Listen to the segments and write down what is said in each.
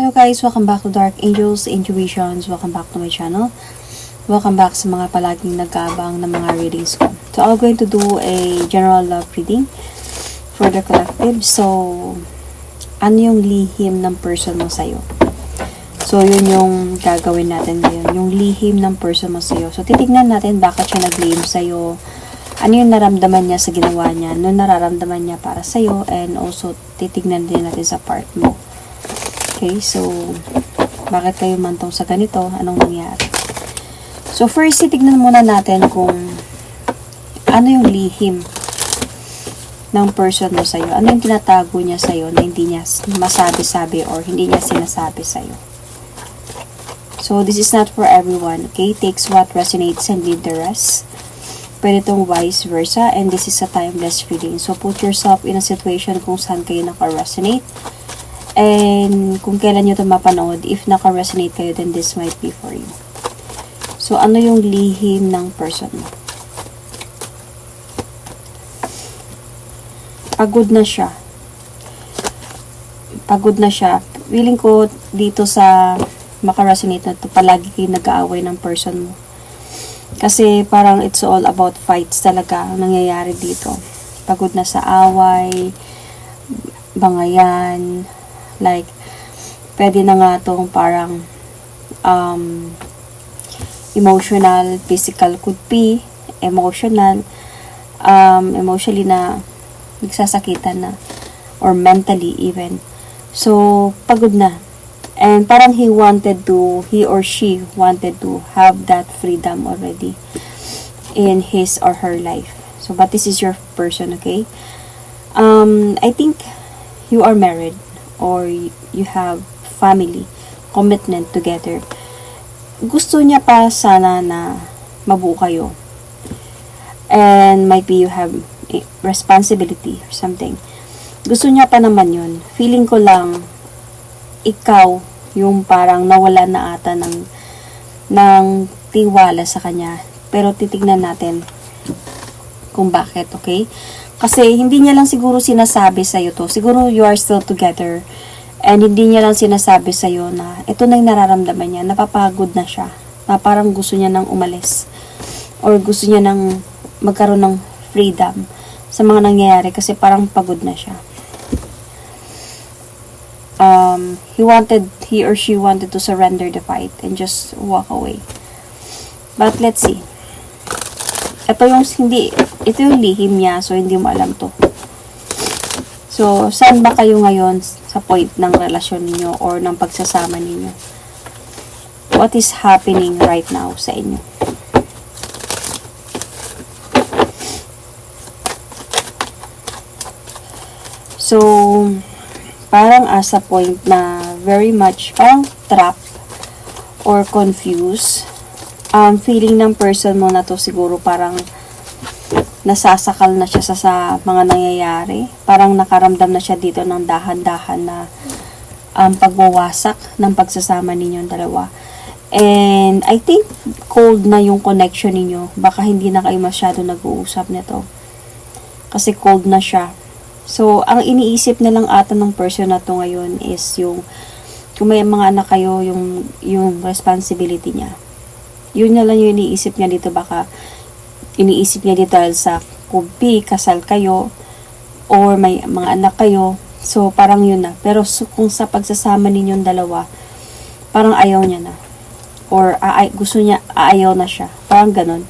Hello guys, welcome back to Dark Angels Intuitions. Welcome back to my channel. Welcome back sa mga palaging nagkaabang ng mga readings ko. So, I'm going to do a general love reading for the collective. So, ano yung lihim ng person mo sa'yo? So, yun yung gagawin natin ngayon. Yung lihim ng person mo sa'yo. So, titignan natin bakit siya naglihim sa'yo. Ano yung naramdaman niya sa ginawa niya. Ano nararamdaman niya para sa'yo. And also, titignan din natin sa part mo. Okay, so, bakit kayo mantong sa ganito? Anong nangyari? So, first, titignan muna natin kung ano yung lihim ng person mo sa'yo. Ano yung tinatago niya sa'yo na hindi niya masabi-sabi or hindi niya sinasabi sa'yo. So, this is not for everyone, okay? Takes what resonates and leave the rest. Pwede itong vice versa and this is a timeless reading. So, put yourself in a situation kung saan kayo naka-resonate. And kung kailan nyo ito mapanood, if naka-resonate kayo, then this might be for you. So, ano yung lihim ng person mo? Pagod na siya. Pagod na siya. Feeling ko dito sa makaresonate na to, palagi kayo nag-aaway ng person mo. Kasi parang it's all about fights talaga ang nangyayari dito. Pagod na sa away, bangayan, like, pwede na nga itong parang um, emotional, physical could be, emotional, um, emotionally na nagsasakitan na, or mentally even. So, pagod na. And parang he wanted to, he or she wanted to have that freedom already in his or her life. So, but this is your person, okay? Um, I think you are married or you have family, commitment together. Gusto niya pa sana na mabuo kayo. And might be you have a responsibility or something. Gusto niya pa naman yun. Feeling ko lang, ikaw yung parang nawala na ata ng, ng tiwala sa kanya. Pero titignan natin kung bakit, okay? Kasi hindi niya lang siguro sinasabi sa'yo to. Siguro you are still together. And hindi niya lang sinasabi sa'yo na ito na yung nararamdaman niya. Napapagod na siya. Na parang gusto niya nang umalis. Or gusto niya nang magkaroon ng freedom sa mga nangyayari kasi parang pagod na siya. Um, he wanted, he or she wanted to surrender the fight and just walk away. But let's see. Ito yung hindi, ito yung lihim niya, so hindi mo alam to. So, saan ba kayo ngayon sa point ng relasyon ninyo or ng pagsasama ninyo? What is happening right now sa inyo? So, parang as a point na very much, parang trap or confused. Um, feeling ng person mo na to siguro parang nasasakal na siya sa, sa mga nangyayari. Parang nakaramdam na siya dito ng dahan-dahan na um, pagwawasak ng pagsasama ninyong dalawa. And I think cold na yung connection ninyo. Baka hindi na kayo masyado nag-uusap nito. Kasi cold na siya. So, ang iniisip na lang ata ng person na to ngayon is yung kung may mga anak kayo, yung, yung responsibility niya. Yun na lang yung iniisip niya dito. Baka iniisip niya dito dahil sa kubi, kasal kayo, or may mga anak kayo. So, parang yun na. Pero so, kung sa pagsasama ninyong dalawa, parang ayaw niya na. Or aay, gusto niya, ayaw na siya. Parang ganun.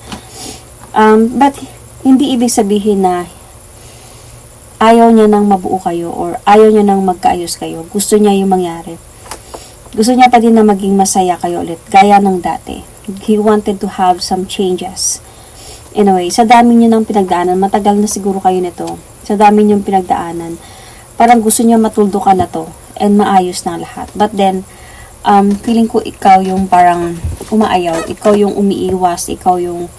Um, but, hindi ibig sabihin na ayaw niya nang mabuo kayo or ayaw niya nang magkaayos kayo. Gusto niya yung mangyari. Gusto niya pa din na maging masaya kayo ulit, gaya ng dati. He wanted to have some changes. Anyway, sa dami niyo ng pinagdaanan, matagal na siguro kayo nito. Sa dami niyong pinagdaanan, parang gusto niya matuldukan na to and maayos na lahat. But then, um, feeling ko ikaw yung parang umaayaw, ikaw yung umiiwas, ikaw yung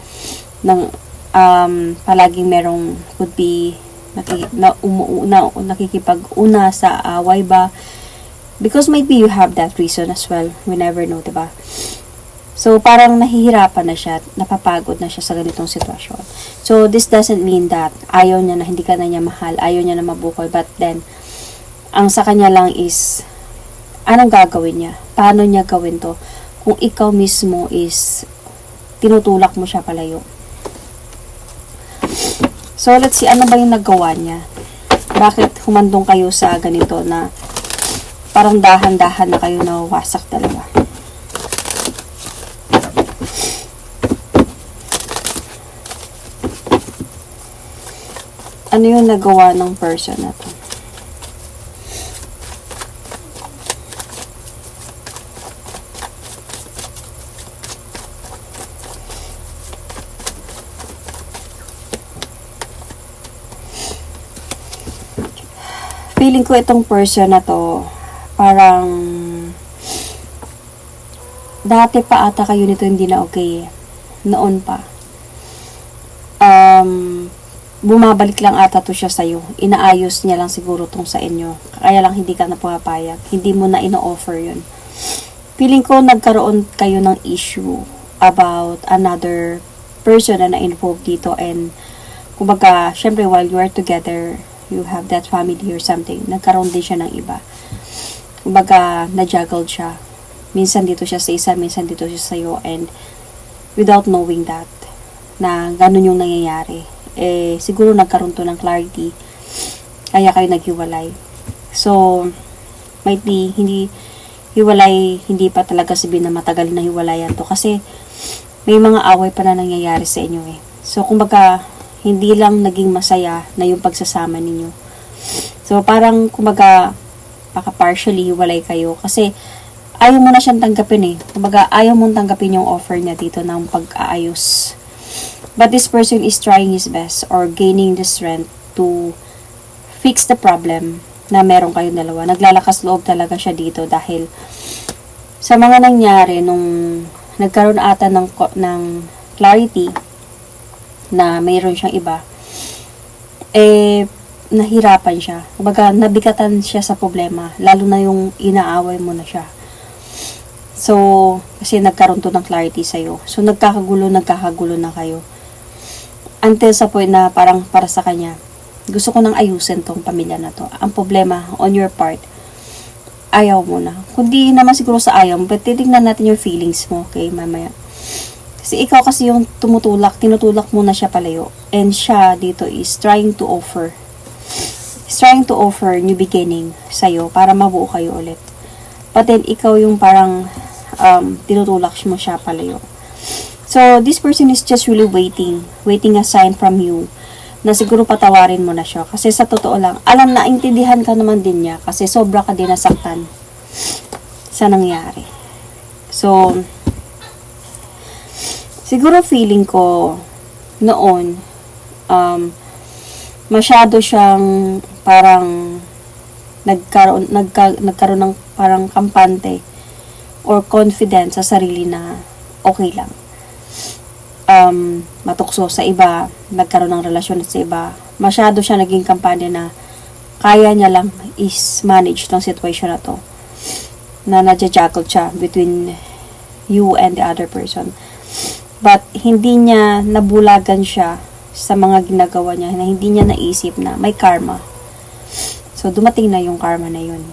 nang um, palaging merong could be naki, na, umu, na, nakikipag-una sa away ba because maybe you have that reason as well we never know diba so parang nahihirapan na siya napapagod na siya sa ganitong sitwasyon so this doesn't mean that ayaw niya na hindi ka na niya mahal ayaw niya na mabukoy but then ang sa kanya lang is anong gagawin niya? Paano niya gawin to? Kung ikaw mismo is tinutulak mo siya palayo. So, let's see, ano ba yung nagawa niya? Bakit humandong kayo sa ganito na parang dahan-dahan na kayo nawawasak talaga? Ano yung nagawa ng person na to? feeling ko itong person na to, parang dati pa ata kayo nito hindi na okay. Noon pa. Um, bumabalik lang ata to siya sa'yo. Inaayos niya lang siguro tong sa inyo. Kaya lang hindi ka na pumapayag. Hindi mo na ino-offer yun. Feeling ko nagkaroon kayo ng issue about another person na na-involve dito and kumbaga, syempre while you are together, you have that family or something, nagkaroon din siya ng iba. Kumbaga, na-juggled siya. Minsan dito siya sa isa, minsan dito siya sa iyo, and without knowing that, na ganun yung nangyayari, eh, siguro nagkaroon to ng clarity, kaya kayo naghiwalay. So, might be, hindi, hiwalay, hindi pa talaga sabihin na matagal na hiwalayan to, kasi, may mga away pa na nangyayari sa inyo eh. So, kumbaga, hindi lang naging masaya na yung pagsasama ninyo. So, parang, kumbaga, baka partially hiwalay kayo. Kasi, ayaw mo na siyang tanggapin eh. Kumbaga, ayaw mong tanggapin yung offer niya dito ng pag-aayos. But this person is trying his best or gaining the strength to fix the problem na meron kayong dalawa. Naglalakas loob talaga siya dito dahil sa mga nangyari nung nagkaroon ata ng, ng clarity na mayroon siyang iba, eh, nahirapan siya. Kumbaga, nabigatan siya sa problema, lalo na yung inaaway mo na siya. So, kasi nagkaroon to ng clarity sa'yo. So, nagkakagulo, nagkakagulo na kayo. Until sa point na parang para sa kanya, gusto ko nang ayusin tong pamilya na to. Ang problema, on your part, ayaw mo na. Kundi naman siguro sa ayaw mo, but titignan natin yung feelings mo, okay, mamaya. Kasi ikaw kasi yung tumutulak, tinutulak mo na siya palayo. And siya dito is trying to offer. Is trying to offer new beginning sa'yo para mabuo kayo ulit. But then, ikaw yung parang um, tinutulak mo siya palayo. So, this person is just really waiting. Waiting a sign from you na siguro patawarin mo na siya. Kasi sa totoo lang, alam na, intindihan ka naman din niya kasi sobra ka din nasaktan sa nangyari. So, siguro feeling ko noon, um, masyado siyang parang nagkaroon, nagka, nagkaroon ng parang kampante or confidence sa sarili na okay lang. Um, matukso sa iba, nagkaroon ng relasyon sa iba. Masyado siya naging kampanya na kaya niya lang is manage tong situation na to. Na nadja-juggle siya between you and the other person. But hindi niya nabulagan siya sa mga ginagawa niya na hindi niya naisip na may karma. So, dumating na yung karma na yun.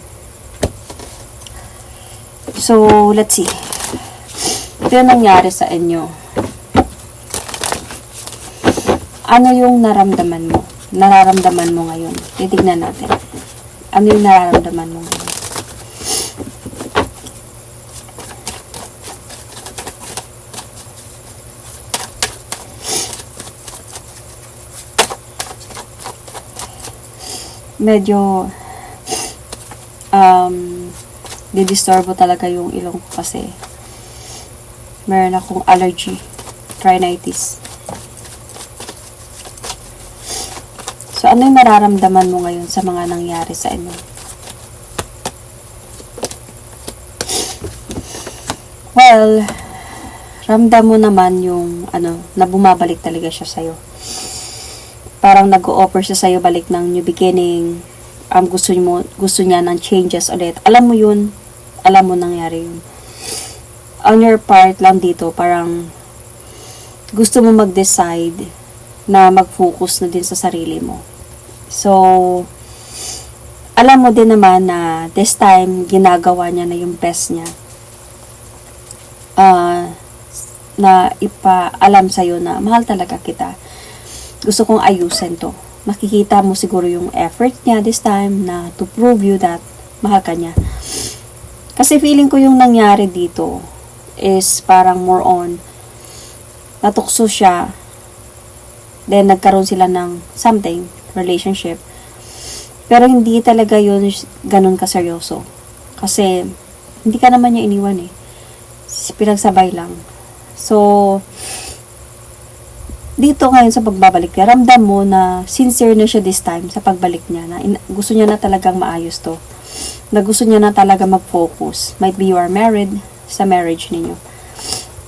So, let's see. Ito yung nangyari sa inyo. Ano yung naramdaman mo? Nararamdaman mo ngayon? Titignan natin. Ano yung nararamdaman mo ngayon? medyo um, didisturbo talaga yung ilong ko kasi meron akong allergy rhinitis so ano yung nararamdaman mo ngayon sa mga nangyari sa inyo well ramdam mo naman yung ano na bumabalik talaga siya sa'yo parang nag-o-offer siya sa'yo balik ng new beginning. Um, gusto mo, gusto niya ng changes ulit. Alam mo yun. Alam mo nangyari yun. On your part lang dito, parang gusto mo mag-decide na mag-focus na din sa sarili mo. So, alam mo din naman na this time, ginagawa niya na yung best niya. Ah, na ipaalam sa'yo na mahal talaga kita. Gusto kong ayusin to. Makikita mo siguro yung effort niya this time na to prove you that mahal ka niya. Kasi feeling ko yung nangyari dito is parang more on natukso siya then nagkaroon sila ng something, relationship. Pero hindi talaga yun ganun kaseryoso. Kasi hindi ka naman niya iniwan eh. Pinagsabay lang. So, dito ngayon sa pagbabalik niya, ramdam mo na sincere na siya this time sa pagbalik niya. Na in- gusto niya na talagang maayos to. Na gusto niya na talaga mag-focus. Might be you are married sa marriage ninyo.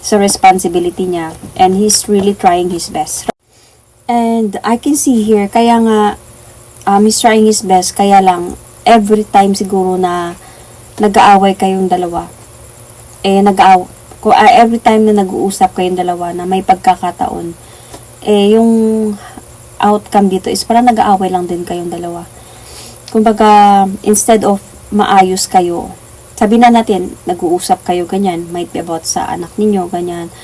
Sa responsibility niya. And he's really trying his best. And I can see here, kaya nga, um, he's trying his best. Kaya lang, every time siguro na nag-aaway kayong dalawa, eh, nag-aaw, ko- ah, every time na nag-uusap kayong dalawa na may pagkakataon, eh, yung outcome dito is parang nag-aaway lang din kayong dalawa. Kumbaga, instead of maayos kayo, sabi na natin, nag-uusap kayo ganyan, might be about sa anak ninyo, ganyan,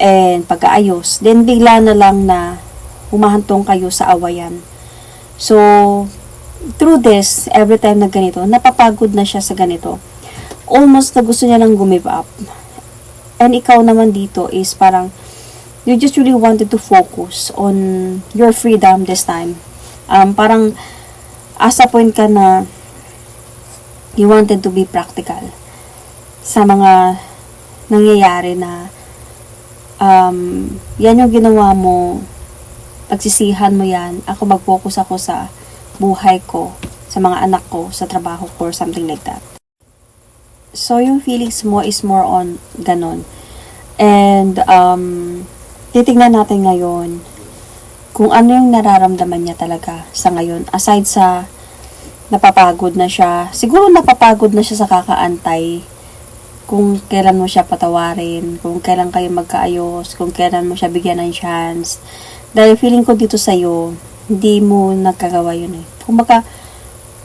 and pagkaayos, then bigla na lang na humahantong kayo sa awayan. So, through this, every time na ganito, napapagod na siya sa ganito. Almost na gusto niya nang gumive up. And ikaw naman dito is parang, you just really wanted to focus on your freedom this time. Um, parang, asa point ka na you wanted to be practical sa mga nangyayari na um, yan yung ginawa mo, pagsisihan mo yan, ako mag-focus ako sa buhay ko, sa mga anak ko, sa trabaho ko, or something like that. So, yung feelings mo is more on ganon. And, um, titignan natin ngayon kung ano yung nararamdaman niya talaga sa ngayon. Aside sa napapagod na siya, siguro napapagod na siya sa kakaantay kung kailan mo siya patawarin, kung kailan kayo magkaayos, kung kailan mo siya bigyan ng chance. Dahil feeling ko dito sa'yo, hindi mo nagkagawa yun eh. Kumbaga,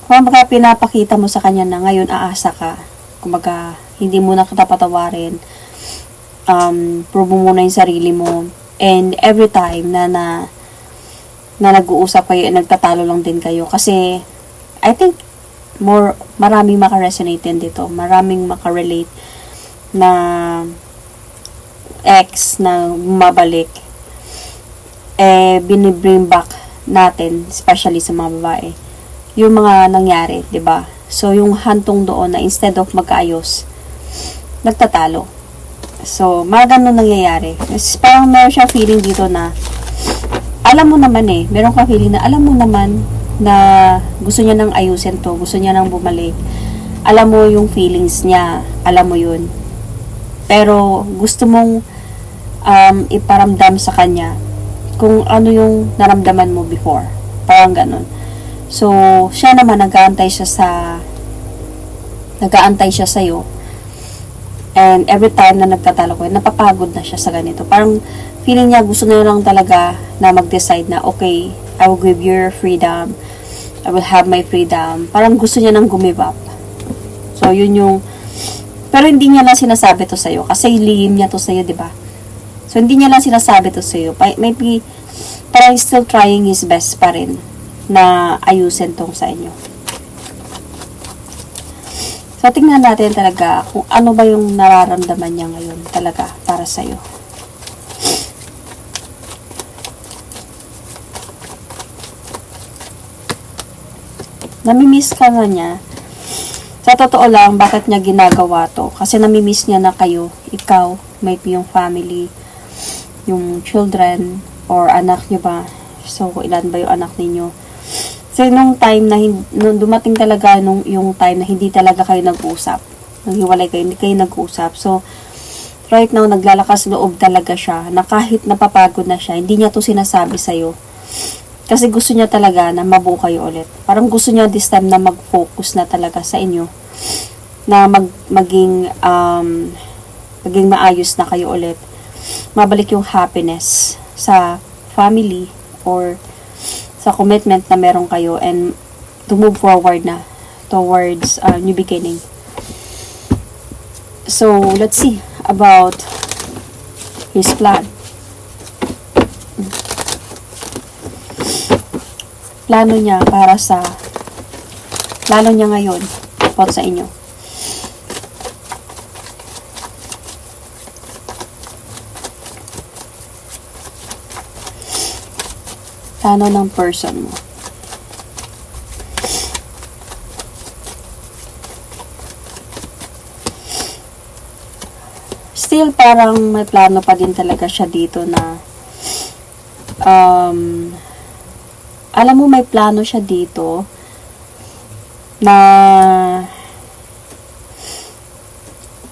kumbaga pinapakita mo sa kanya na ngayon aasa ka. Kumbaga, hindi mo na kita patawarin. Um, prove mo muna yung sarili mo. And every time na na, na nag-uusap kayo, eh, nagtatalo lang din kayo. Kasi, I think, more, maraming makaresonate din dito. Maraming makarelate na ex na bumabalik eh binibring back natin especially sa mga babae yung mga nangyari ba? So yung hantong doon na instead of magkaayos nagtatalo. So mga ganun nangyayari. It's parang meron siya feeling dito na alam mo naman eh meron ka feeling na alam mo naman na gusto niya nang ayusin to gusto niya nang bumalik. Alam mo yung feelings niya alam mo yun. Pero gusto mong um, iparamdam sa kanya kung ano yung naramdaman mo before. Parang ganun. So, siya naman nag-aantay siya sa nag-aantay siya sa'yo. And every time na nagtatalo ko, napapagod na siya sa ganito. Parang feeling niya gusto niya lang talaga na mag-decide na, okay, I will give you your freedom. I will have my freedom. Parang gusto niya nang gumive up. So, yun yung pero hindi niya lang sinasabi to sa'yo. Kasi lihim niya to sa'yo, di ba? So, hindi niya lang sinasabi to sa'yo. Maybe, parang still trying his best pa rin na ayusin tong sa inyo. So, tingnan natin talaga kung ano ba yung nararamdaman niya ngayon talaga para sa'yo. Namimiss ka na niya sa totoo lang, bakit niya ginagawa to? Kasi namimiss niya na kayo, ikaw, may yung family, yung children, or anak niyo ba? So, ilan ba yung anak ninyo? So, nung time na, nung dumating talaga nung, yung time na hindi talaga kayo nag-usap. Nung hiwalay kayo, hindi kayo nag-usap. So, right now, naglalakas loob talaga siya, na kahit napapagod na siya, hindi niya to sinasabi sa'yo. Kasi gusto niya talaga na mabuo kayo ulit. Parang gusto niya this time na mag-focus na talaga sa inyo. Na mag, maging, um, maging maayos na kayo ulit. Mabalik yung happiness sa family or sa commitment na meron kayo and to move forward na towards uh, new beginning. So, let's see about his plan. Plano niya para sa plano niya ngayon about sa inyo. Plano ng person mo. still parang may plano pa din talaga siya dito na um, alam mo may plano siya dito na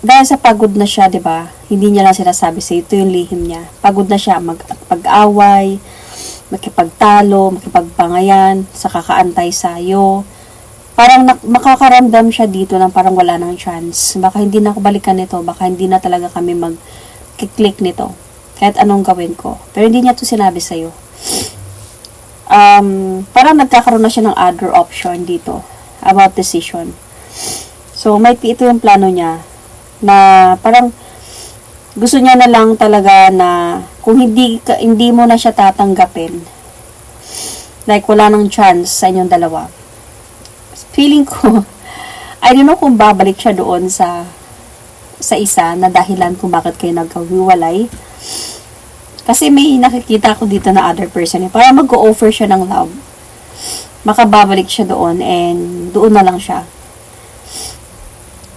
dahil sa pagod na siya, 'di ba? Hindi niya lang sinasabi sa ito yung lihim niya. Pagod na siya mag pag-away, makipagtalo, makipagpangayan, sa kakaantay sa'yo. Parang makakaramdam siya dito ng parang wala nang chance. Baka hindi na ako balikan nito, baka hindi na talaga kami mag-click nito. Kahit anong gawin ko. Pero hindi niya to sinabi sa'yo. Um, parang nagkakaroon na siya ng other option dito about decision. So, might be ito yung plano niya na parang gusto niya na lang talaga na kung hindi ka, hindi mo na siya tatanggapin like wala nang chance sa inyong dalawa. Feeling ko I don't know kung babalik siya doon sa sa isa na dahilan kung bakit kayo nagkawiwalay kasi may nakikita ko dito na other person eh. para mag-offer siya ng love. Makababalik siya doon and doon na lang siya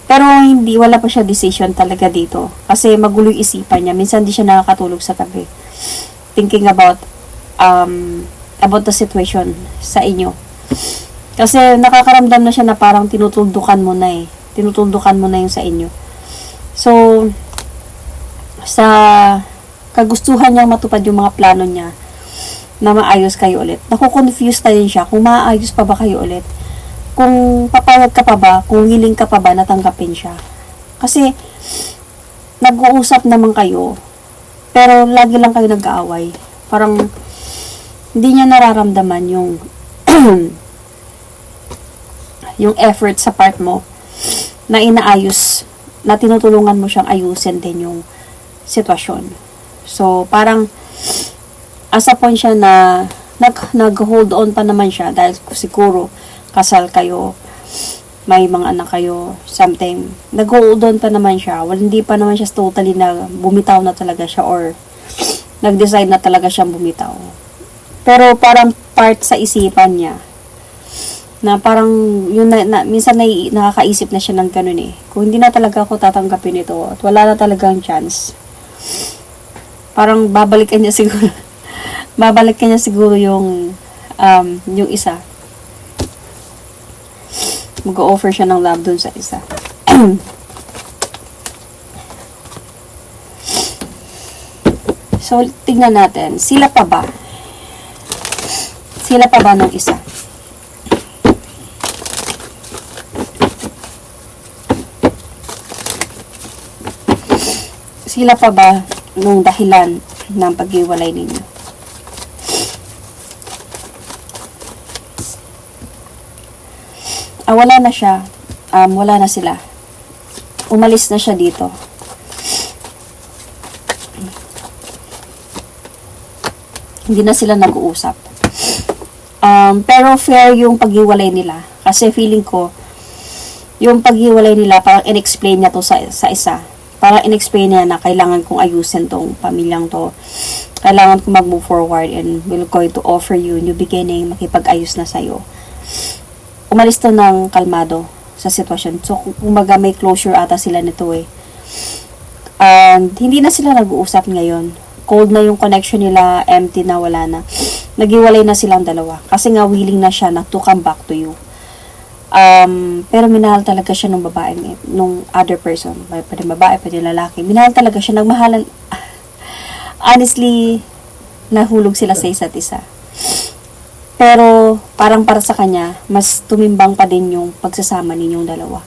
pero hindi, wala pa siya decision talaga dito. Kasi magulo yung isipan niya. Minsan di siya nakakatulog sa gabi. Thinking about, um, about the situation sa inyo. Kasi nakakaramdam na siya na parang tinutuldukan mo na eh. Tinutuldukan mo na yung sa inyo. So, sa kagustuhan niyang matupad yung mga plano niya na maayos kayo ulit. Naku-confuse na din siya kung maayos pa ba kayo ulit kung papayag ka pa ba, kung willing ka pa ba natanggapin siya. Kasi, nag-uusap naman kayo, pero lagi lang kayo nag-aaway. Parang, hindi niya nararamdaman yung yung effort sa part mo na inaayos, na tinutulungan mo siyang ayusin din yung sitwasyon. So, parang, asa point siya na nag, nag-hold on pa naman siya dahil siguro kasal kayo, may mga anak kayo, something. Nag-hold pa naman siya. Well, hindi pa naman siya totally na bumitaw na talaga siya or nag-decide na talaga siyang bumitaw. Pero parang part sa isipan niya na parang yun na, na minsan na, nakakaisip na siya ng ganun eh. Kung hindi na talaga ako tatanggapin ito at wala na talagang chance. Parang babalikan niya siguro babalikan niya siguro yung um, yung isa mag-offer siya ng love dun sa isa. so, tignan natin. Sila pa ba? Sila pa ba ng isa? Sila pa ba nung dahilan ng pag-iwalay ninyo? Ah, wala na siya. Um, wala na sila. Umalis na siya dito. Hindi na sila nag-uusap. Um, pero fair yung paghiwalay nila. Kasi feeling ko, yung paghiwalay nila, parang in-explain niya to sa, sa isa. Parang in-explain niya na kailangan kong ayusin tong pamilyang to. Kailangan kong mag-move forward and will going to offer you new beginning, makipag-ayos na sa'yo umalis to ng kalmado sa sitwasyon. So, kumaga may closure ata sila nito eh. And, hindi na sila nag-uusap ngayon. Cold na yung connection nila, empty na, wala na. Nagiwalay na silang dalawa. Kasi nga, willing na siya na to come back to you. Um, pero minahal talaga siya nung babae, nung other person. Pwede babae, pwede lalaki. Minahal talaga siya, nagmahalan. Honestly, nahulog sila sa isa't isa. Pero parang para sa kanya, mas tumimbang pa din yung pagsasama ninyong dalawa.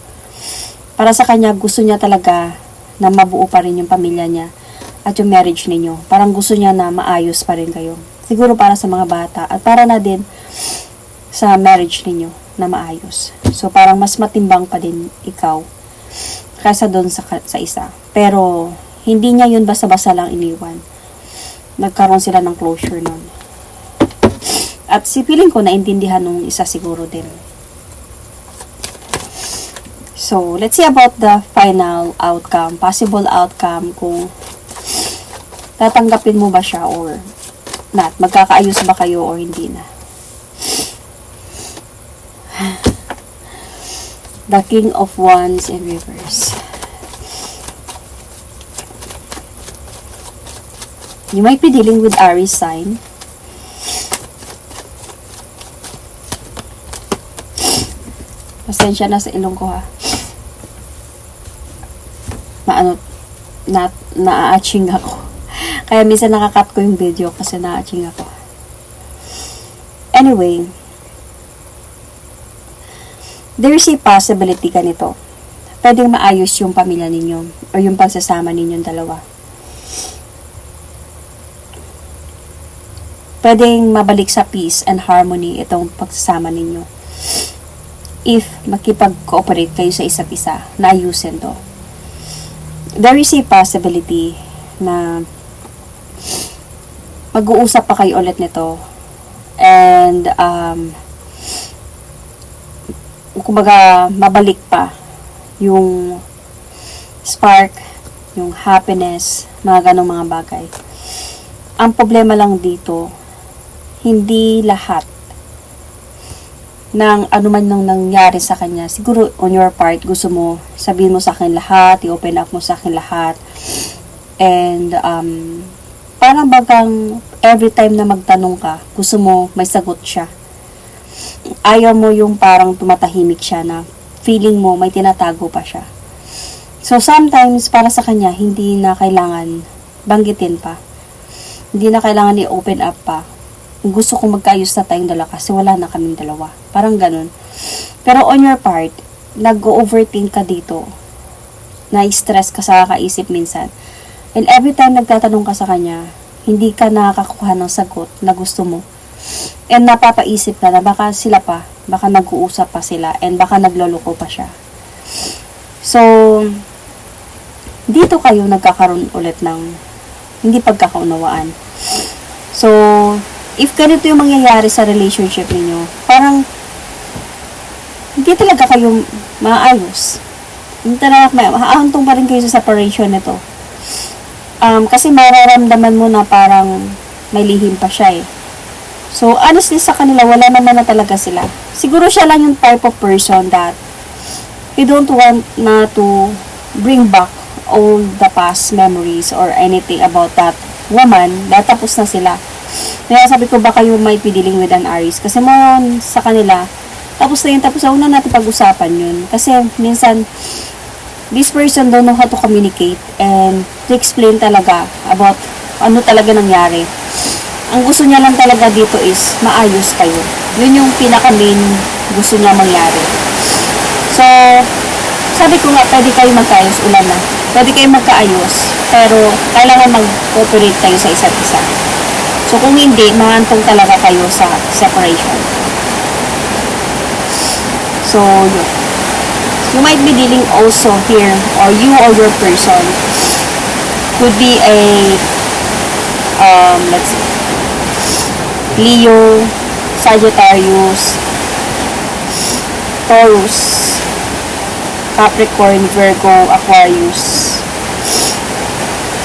Para sa kanya, gusto niya talaga na mabuo pa rin yung pamilya niya at yung marriage ninyo. Parang gusto niya na maayos pa rin kayo. Siguro para sa mga bata at para na din sa marriage ninyo. na maayos. So, parang mas matimbang pa din ikaw kaysa doon sa, sa isa. Pero, hindi niya yun basta-basta lang iniwan. Nagkaroon sila ng closure nun. At si feeling ko, naintindihan nung isa siguro din. So, let's see about the final outcome, possible outcome kung tatanggapin mo ba siya or not. Magkakaayos ba kayo or hindi na. The King of Wands in reverse. You might be dealing with Aries sign. Pasensya na sa ilong ko ha. Maano, na, naa-aching ako. Kaya minsan nakakat ko yung video kasi naa-aching ako. Anyway, there is a possibility ganito. Pwedeng maayos yung pamilya ninyo o yung pagsasama ninyong dalawa. Pwedeng mabalik sa peace and harmony itong pagsasama ninyo. If makipag-cooperate kayo sa isa't isa, na ayusin to. There is a possibility na mag-uusap pa kayo ulit nito and um, kumbaga mabalik pa yung spark, yung happiness, mga ganong mga bagay. Ang problema lang dito, hindi lahat ng ano man nang nangyari sa kanya, siguro on your part, gusto mo sabihin mo sa akin lahat, i-open up mo sa akin lahat. And, um, parang bagang every time na magtanong ka, gusto mo may sagot siya. Ayaw mo yung parang tumatahimik siya na feeling mo may tinatago pa siya. So, sometimes, para sa kanya, hindi na kailangan banggitin pa. Hindi na kailangan i-open up pa. Gusto kong magkaayos na tayong dalawa kasi wala na kaming dalawa. Parang ganun. Pero on your part, nag-overthink ka dito. Na-stress ka sa kakaisip minsan. And every time nagtatanong ka sa kanya, hindi ka nakakakuha ng sagot na gusto mo. And napapaisip na na baka sila pa, baka nag-uusap pa sila, and baka nagloloko pa siya. So, dito kayo nagkakaroon ulit ng hindi pagkakaunawaan. So, if ganito yung mangyayari sa relationship ninyo, parang hindi talaga kayo maayos. Hindi talaga, ma- maahantong pa rin kayo sa separation nito. Um, kasi mararamdaman mo na parang may lihim pa siya eh. So, honestly sa kanila, wala naman na talaga sila. Siguro siya lang yung type of person that you don't want na to bring back all the past memories or anything about that woman dahil tapos na sila. Kaya sabi ko baka you might be dealing with an Aries kasi on sa kanila tapos na yun, tapos na una natin pag-usapan yun. Kasi minsan, this person don't know how to communicate and to explain talaga about ano talaga nangyari. Ang gusto niya lang talaga dito is maayos kayo. Yun yung pinaka-main gusto niya mangyari. So, sabi ko nga, pwede kayo magkaayos ulan na. Pwede kayo magkaayos. Pero, kailangan mag-cooperate kayo sa isa't isa. So, kung hindi, mahantong talaga kayo sa separation. So, yun. You might be dealing also here, or you or your person could be a, um, let's see, Leo, Sagittarius, Taurus, Capricorn, Virgo, Aquarius,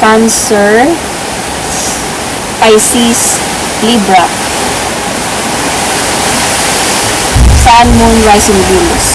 Cancer, Pisces, Libra, Sun, Moon, Rising, Venus.